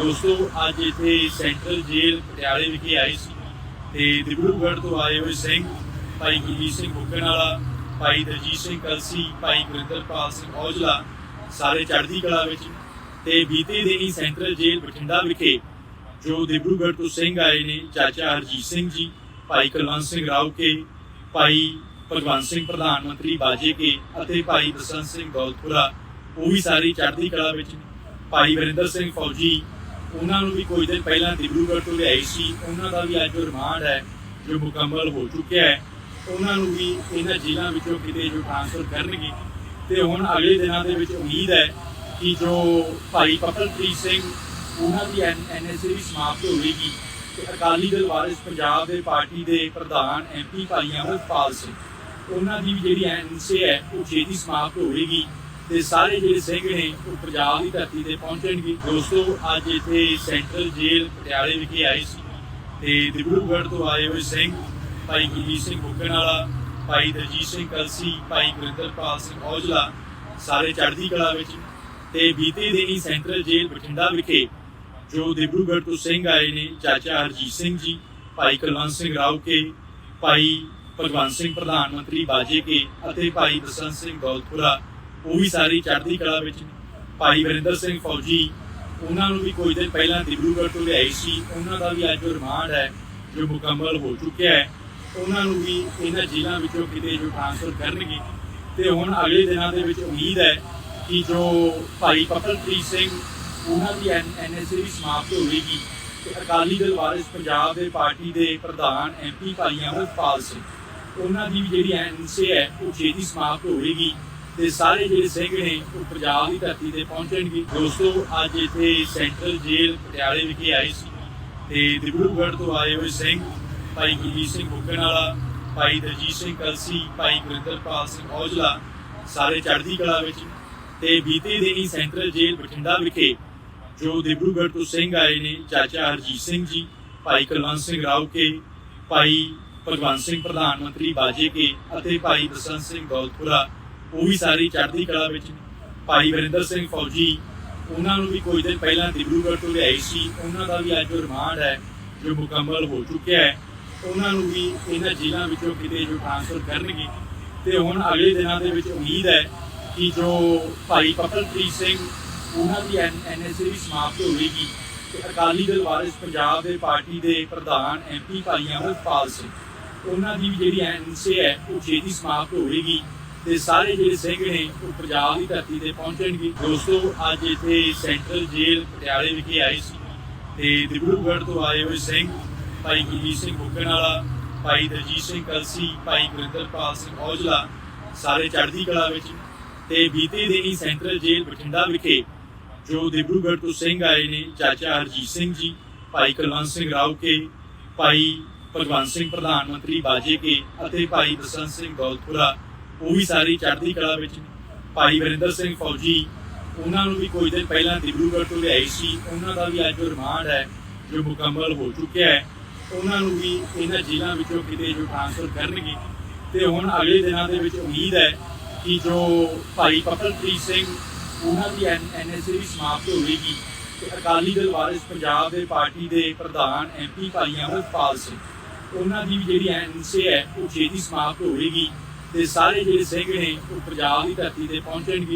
ਦੋਸਤੋ, ਅੱਜ ਇੱਥੇ ਸੈਂਟਰਲ ਜੇਲ੍ਹ ਪਟਿਆਲੇ ਵਿਖੇ ਆਏ ਸੀ ਤੇ ਦਿਬਰੂਗੜ੍ਹ ਤੋਂ ਆਏ ਹੋਏ ਸਿੰਘ, ਭਾਈ ਗੁਰਜੀਤ ਸਿੰਘ ਬੁੱਕਣ ਵਾਲਾ ਭਾਈ ਦਰਜੀਤ ਸਿੰਘ ਕਲਸੀ, ਭਾਈ ਗੁਰਿੰਦਰਪਾਲ ਸਿੰਘ ਔਜਲਾ, ਸਾਰੇ ਚੜ੍ਹਦੀ ਕਲਾ ਵਿੱਚ ਤੇ ਬੀਤੇ ਦਿਨੀ ਸੈਂਟਰਲ ਜੇਲ੍ਹ ਬਠਿੰਡਾ ਵਿਖੇ ਜੋ ਦਿਬਰੂਗੜ੍ਹ ਤੋਂ ਸਿੰਘ ਆਏ ਨੇ, ਚਾਚਾ ਹਰਜੀਤ ਸਿੰਘ ਜੀ, ਭਾਈ ਕੁਲਵੰਤ ਸਿੰਘ ਰਾਉਕੇ ਭਾਈ ਭਗਵੰਤ ਸਿੰਘ ਪ੍ਰਧਾਨ ਮੰਤਰੀ ਬਾਜੇ ਕੇ ਅਤੇ ਭਾਈ ਬਸੰਤ ਸਿੰਘ ਦੌਲਤਪੁਰਾ ਉਹ ਵੀ ਸਾਰੀ ਚੜ੍ਹਦੀ ਕਲਾ ਵਿੱਚ ਨੇ। ਭਾਈ ਵਰਿੰਦਰ ਸਿੰਘ ਫੌਜੀ ਉਹਨਾਂ ਨੂੰ ਵੀ ਕੁਝ ਦਿਨ ਪਹਿਲਾਂ ਡਿਬਰੂਗੜ੍ਹ ਤੋਂ ਲਿਆਈ ਸੀ। ਉਹਨਾਂ ਦਾ ਵੀ ਅੱਜ ਜੋ ਰਿਮਾਂਡ ਹੈ, ਜੋ ਮੁਕੰਮਲ ਹੋ ਚੁੱਕਿਆ ਹੈ। ਉਹਨਾਂ ਨੂੰ ਵੀ ਇਹਨਾਂ ਜੇਲ੍ਹਾਂ ਵਿੱਚੋਂ ਕਿਤੇ ਜੋ ਟ੍ਰਾਂਸਫਰ ਕਰਨਗੇ। ਤੇ ਹੁਣ ਅਗਲੇ ਦਿਨਾਂ ਦੇ ਵਿੱਚ ਉਮੀਦ ਹੈ ਕਿ ਜੋ ਭਾਈ ਪਪਲਪ੍ਰੀਤ ਸਿੰਘ, ਉਹਨਾਂ ਦੀ ਐਨਐਸਏ ਵੀ ਸਮਾਪਤ ਹੋਵੇਗੀ। ਤੇ ਅਕਾਲੀ ਦਲ ਵਾਰਿਸ ਪੰਜਾਬ ਦੇ ਪਾਰਟੀ ਦੇ ਪ੍ਰਧਾਨ ਐਮਪੀ ਭਾਈ ਅਮਰਪਾਲ ਸਿੰਘ, ਉਹਨਾਂ ਦੀ ਵੀ ਜਿਹੜੀ ਐਨਐਸਏ ਹੈ, ਉਹ ਛੇਤੀ ਸਮਾਪਤ ਹੋਵੇਗੀ। ਤੇ ਸਾਰੇ ਜਿਹੜੇ ਸਿੰਘ ਨੇ ਉਹ ਪੰਜਾਬ ਦੀ ਧਰਤੀ ਤੇ ਪਹੁੰਚਣਗੇ ਦੋਸਤੋ, ਅੱਜ ਇੱਥੇ ਸੈਂਟਰਲ ਜੇਲ੍ਹ ਪਟਿਆਲੇ ਵਿਖੇ ਆਏ ਸੀ ਤੇ ਦਿਬਰੂਗੜ੍ਹ ਤੋਂ ਆਏ ਹੋਏ ਸਿੰਘ, ਭਾਈ ਗੁਰਜੀਤ ਸਿੰਘ ਬੁੱਕਣ ਵਾਲਾ ਭਾਈ ਦਰਜੀਤ ਸਿੰਘ ਕਲਸੀ, ਭਾਈ ਗੁਰਿੰਦਰਪਾਲ ਸਿੰਘ ਔਜਲਾ, ਸਾਰੇ ਚੜ੍ਹਦੀ ਕਲਾ ਵਿੱਚ ਨੇ। ਤੇ ਬੀਤੇ ਦਿਨੀ ਸੈਂਟਰਲ ਜੇਲ੍ਹ ਬਠਿੰਡਾ ਵਿਖੇ ਜੋ ਦਿਬਰੂਗੜ੍ਹ ਤੋਂ ਸਿੰਘ ਆਏ ਨੇ, ਚਾਚਾ ਹਰਜੀਤ ਸਿੰਘ ਜੀ, ਭਾਈ ਕੁਲਵੰਤ ਸਿੰਘ ਰਾਉਕੇ ਭਾਈ ਭਗਵੰਤ ਸਿੰਘ ਪ੍ਰਧਾਨ ਮੰਤਰੀ ਬਾਜੇ ਕੇ ਅਤੇ ਭਾਈ ਬਸੰਤ ਸਿੰਘ ਦੌਲਤਪੁਰਾ ਉਹ ਵੀ ਸਾਰੀ ਚੜ੍ਹਦੀ ਕਲਾ ਵਿੱਚ ਨੇ। ਭਾਈ ਵਰਿੰਦਰ ਸਿੰਘ ਫੌਜੀ, ਉਹਨਾਂ ਨੂੰ ਵੀ ਕੁਝ ਦਿਨ ਪਹਿਲਾਂ ਦਿਬਰੂਗੜ੍ਹ ਤੋਂ ਲਿਆਈ ਸੀ। ਉਹਨਾਂ ਦਾ ਵੀ ਅੱਜ ਜੋ ਰਿਮਾਂਡ ਹੈ, ਜੋ ਮੁਕੰਮਲ ਹੋ ਚੁੱਕਿਆ ਹੈ। ਉਹਨਾਂ ਨੂੰ ਵੀ ਇਹਨਾਂ ਜੇਲ੍ਹਾਂ ਵਿੱਚੋਂ ਕਿਤੇ ਜੋ ਟ੍ਰਾਂਸਫਰ ਕਰਨਗੇ। ਤੇ ਹੁਣ ਅਗਲੇ ਦਿਨਾਂ ਦੇ ਵਿੱਚ ਉਮੀਦ ਹੈ ਕਿ ਜੋ ਭਾਈ ਪਪਲਪ੍ਰੀਤ ਸਿੰਘ, ਉਹਨਾਂ ਦੀ ਐਨਐਸਏ ਵੀ ਸਮਾਪਤ ਹੋਵੇਗੀ। ਤੇ ਅਕਾਲੀ ਦਲ ਵਾਰਿਸ ਪੰਜਾਬ ਦੇ ਪਾਰਟੀ ਦੇ ਪ੍ਰਧਾਨ ਐਮਪੀ ਭਾਈ ਅਮਰਪਾਲ ਸਿੰਘ, ਉਹਨਾਂ ਦੀ ਵੀ ਜਿਹੜੀ ਐਨਐਸਏ ਹੈ, ਉਹ ਛੇਤੀ ਸਮਾਪਤ ਹੋਵੇਗੀ। ਤੇ ਸਾਰੇ ਜਿਹੜੇ ਸਿੰਘ ਨੇ ਉਹ ਪੰਜਾਬ ਦੀ ਧਰਤੀ ਤੇ ਪਹੁੰਚਣਗੇ ਦੋਸਤੋ, ਅੱਜ ਇੱਥੇ ਸੈਂਟਰਲ ਜੇਲ੍ਹ ਪਟਿਆਲੇ ਵਿਖੇ ਆਏ ਸੀ ਤੇ ਦਿਬਰੂਗੜ੍ਹ ਤੋਂ ਆਏ ਹੋਏ ਸਿੰਘ, ਭਾਈ ਗੁਰਜੀਤ ਸਿੰਘ ਬੁੱਕਣ ਵਾਲਾ ਭਾਈ ਦਰਜੀਤ ਸਿੰਘ ਕਲਸੀ, ਭਾਈ ਗੁਰਿੰਦਰਪਾਲ ਸਿੰਘ ਔਜਲਾ, ਸਾਰੇ ਚੜ੍ਹਦੀ ਕਲਾ ਵਿੱਚ ਨੇ। ਤੇ ਬੀਤੇ ਦਿਨੀ ਸੈਂਟਰਲ ਜੇਲ੍ਹ ਬਠਿੰਡਾ ਵਿਖੇ ਜੋ ਦਿਬਰੂਗੜ੍ਹ ਤੋਂ ਸਿੰਘ ਆਏ ਨੇ, ਚਾਚਾ ਹਰਜੀਤ ਸਿੰਘ ਜੀ, ਭਾਈ ਕੁਲਵੰਤ ਸਿੰਘ ਰਾਉਕੇ ਭਾਈ ਭਗਵੰਤ ਸਿੰਘ ਪ੍ਰਧਾਨ ਮੰਤਰੀ ਬਾਜੇ ਕੇ ਅਤੇ ਭਾਈ ਬਸੰਤ ਸਿੰਘ ਦੌਲਤਪੁਰਾ ਉਹ ਵੀ ਸਾਰੀ ਚੜ੍ਹਦੀ ਕਲਾ ਵਿੱਚ ਨੇ। ਭਾਈ ਵਰਿੰਦਰ ਸਿੰਘ ਫੌਜੀ, ਉਹਨਾਂ ਨੂੰ ਵੀ ਕੁਝ ਦਿਨ ਪਹਿਲਾਂ ਡਿਬਰੂਗੜ੍ਹ ਤੋਂ ਲਿਆਏ ਸੀ। ਉਹਨਾਂ ਦਾ ਵੀ ਅੱਜ ਜੋ ਰਿਮਾਂਡ ਹੈ, ਜੋ ਮੁਕੰਮਲ ਹੋ ਚੁੱਕਿਆ ਹੈ। ਉਹਨਾਂ ਨੂੰ ਵੀ ਇਹਨਾਂ ਜੇਲ੍ਹਾਂ ਵਿੱਚੋਂ ਕਿਤੇ ਜੋ ਟ੍ਰਾਂਸਫਰ ਕਰਨਗੇ। ਤੇ ਹੁਣ ਅਗਲੇ ਦਿਨਾਂ ਦੇ ਵਿੱਚ ਉਮੀਦ ਹੈ ਕਿ ਜੋ ਭਾਈ ਪਪਲਪ੍ਰੀਤ ਸਿੰਘ, ਉਹਨਾਂ ਦੀ ਐਨਐਸਏ ਵੀ ਸਮਾਪਤ ਹੋਵੇਗੀ। ਤੇ ਅਕਾਲੀ ਦਲ ਵਾਰਿਸ ਪੰਜਾਬ ਦੇ ਪਾਰਟੀ ਦੇ ਪ੍ਰਧਾਨ ਐਮਪੀ ਭਾਈ ਅਮਰਪਾਲ ਸਿੰਘ, ਉਹਨਾਂ ਦੀ ਵੀ ਜਿਹੜੀ ਐਨਐਸਏ ਹੈ, ਉਹ ਛੇਤੀ ਸਮਾਪਤ ਹੋਵੇਗੀ। ਤੇ ਸਾਰੇ ਜਿਹੜੇ ਸਿੰਘ ਨੇ ਉਹ ਪੰਜਾਬ ਦੀ ਧਰਤੀ ਤੇ ਪਹੁੰਚਣਗੇ ਦੋਸਤੋ, ਅੱਜ ਇੱਥੇ ਸੈਂਟਰਲ ਜੇਲ੍ਹ ਪਟਿਆਲੇ ਵਿਖੇ ਆਏ ਸੀ ਤੇ ਦਿਬਰੂਗੜ੍ਹ ਤੋਂ ਆਏ ਹੋਏ ਸਿੰਘ, ਭਾਈ ਗੁਰਜੀਤ ਸਿੰਘ ਬੁੱਕਣ ਵਾਲਾ ਭਾਈ ਦਰਜੀਤ ਸਿੰਘ ਕਲਸੀ, ਭਾਈ ਗੁਰਿੰਦਰਪਾਲ ਸਿੰਘ ਔਜਲਾ, ਸਾਰੇ ਚੜ੍ਹਦੀ ਕਲਾ ਵਿੱਚ ਨੇ। ਤੇ ਬੀਤੇ ਦਿਨੀ ਸੈਂਟਰਲ ਜੇਲ੍ਹ ਬਠਿੰਡਾ ਵਿਖੇ ਜੋ ਦਿਬਰੂਗੜ੍ਹ ਤੋਂ ਸਿੰਘ ਆਏ ਨੇ, ਚਾਚਾ ਹਰਜੀਤ ਸਿੰਘ ਜੀ, ਭਾਈ ਕੁਲਵੰਤ ਸਿੰਘ ਰਾਉਕੇ ਭਾਈ ਭਗਵੰਤ ਸਿੰਘ ਪ੍ਰਧਾਨ ਮੰਤਰੀ ਬਾਜੇ ਕੇ ਅਤੇ ਭਾਈ ਬਸੰਤ ਸਿੰਘ ਦੌਲਤਪੁਰਾ ਉਹ ਵੀ ਸਾਰੀ ਚੜ੍ਹਦੀ ਕਲਾ ਵਿੱਚ ਨੇ। ਭਾਈ ਵਰਿੰਦਰ ਸਿੰਘ ਫੌਜੀ, ਉਹਨਾਂ ਨੂੰ ਵੀ ਕੁਝ ਦਿਨ ਪਹਿਲਾਂ ਡਿਬਰੂਗੜ੍ਹ ਤੋਂ ਲਿਆਏ ਸੀ। ਉਹਨਾਂ ਦਾ ਵੀ ਅੱਜ ਜੋ ਰਿਮਾਂਡ ਹੈ, ਜੋ ਮੁਕੰਮਲ ਹੋ ਚੁੱਕਿਆ ਹੈ, ਉਹਨਾਂ ਨੂੰ ਵੀ ਇਹਨਾਂ ਜੇਲ੍ਹਾਂ ਵਿੱਚੋਂ ਕਿਤੇ ਜੋ ਟ੍ਰਾਂਸਫਰ ਕਰਨਗੇ। ਤੇ ਹੁਣ ਅਗਲੇ ਦਿਨਾਂ ਦੇ ਵਿੱਚ ਉਮੀਦ ਹੈ ਕਿ ਜੋ ਭਾਈ ਪਪਲਪ੍ਰੀਤ ਸਿੰਘ, ਉਹਨਾਂ ਦੀ ਐਨਐਸਏ ਵੀ ਸਮਾਪਤ ਹੋਵੇਗੀ। ਤੇ ਅਕਾਲੀ ਦਲ ਵਾਰਿਸ ਪੰਜਾਬ ਦੇ ਪਾਰਟੀ ਦੇ ਪ੍ਰਧਾਨ ਐਮਪੀ ਭਾਈ ਅਮਰਪਾਲ ਸਿੰਘ, ਉਹਨਾਂ ਦੀ ਵੀ ਜਿਹੜੀ ਐਨਐਸਏ ਹੈ, ਉਹ ਛੇਤੀ ਸਮਾਪਤ ਹੋਵੇਗੀ। ਤੇ ਸਾਰੇ ਜਿਹੜੇ ਸਿੰਘ ਨੇ ਉਹ ਪੰਜਾਬ ਦੀ ਧਰਤੀ ਤੇ ਪਹੁੰਚਣਗੇ।